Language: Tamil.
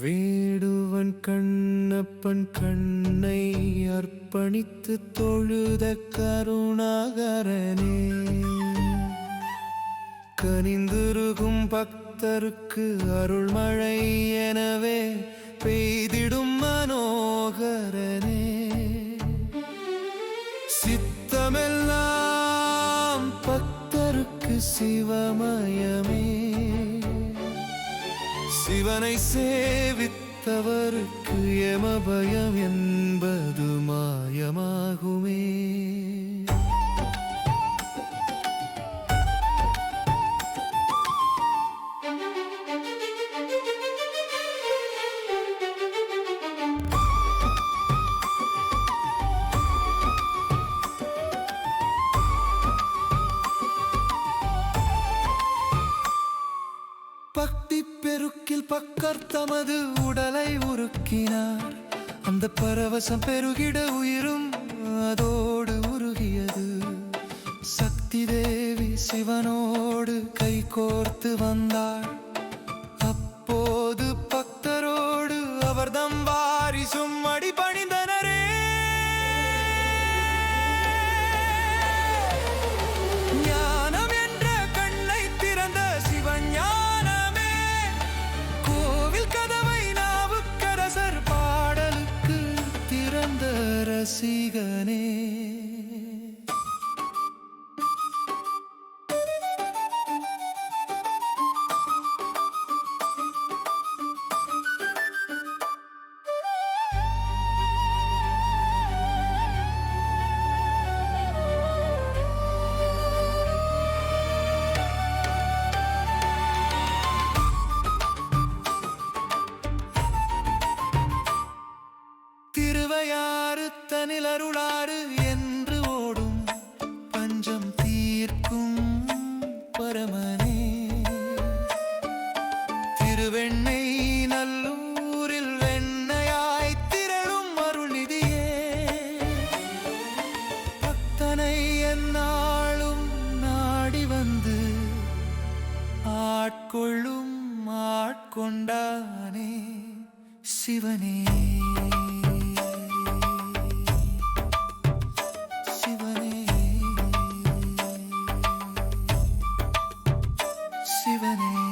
வேடுவன் கண்ணப்பன் கண்ணை அர்ப்பணித்து தொழுத கருணாகரனே. கனிந்துருகும் பக்தருக்கு அருள்மழை எனவே பெய்திடும் மனோகரனே. சித்தமெல்லாம் பக்தருக்கு சிவமயமே. சிவனை சேவித்தவருக்கு யமபயம் என்பது மாயமாகுமே. பக்தி பெருக்கில் பக்கர் தமது உடலை உருக்கினார். அந்த பரவசம் பெருகிட உயிரும் அதோடு உருகியது. சக்தி தேவி சிவனோடு கை கோர்த்து வந்தாள். அப்போது பக்தரோடு அவர்தம் வாரிசும் அடிப்ப தனில் அருளாறு என்று ஓடும் பஞ்சம் தீர்க்கும் பரமனே. திருவெண்ணை நல்லூரில் வெண்ணையாய் திரளும் அருள்நிதியே. பக்தனை எந்நாளும் நாடி வந்து ஆட்கொள்ளும் ஆட்கொண்டானே சிவனே. 시간에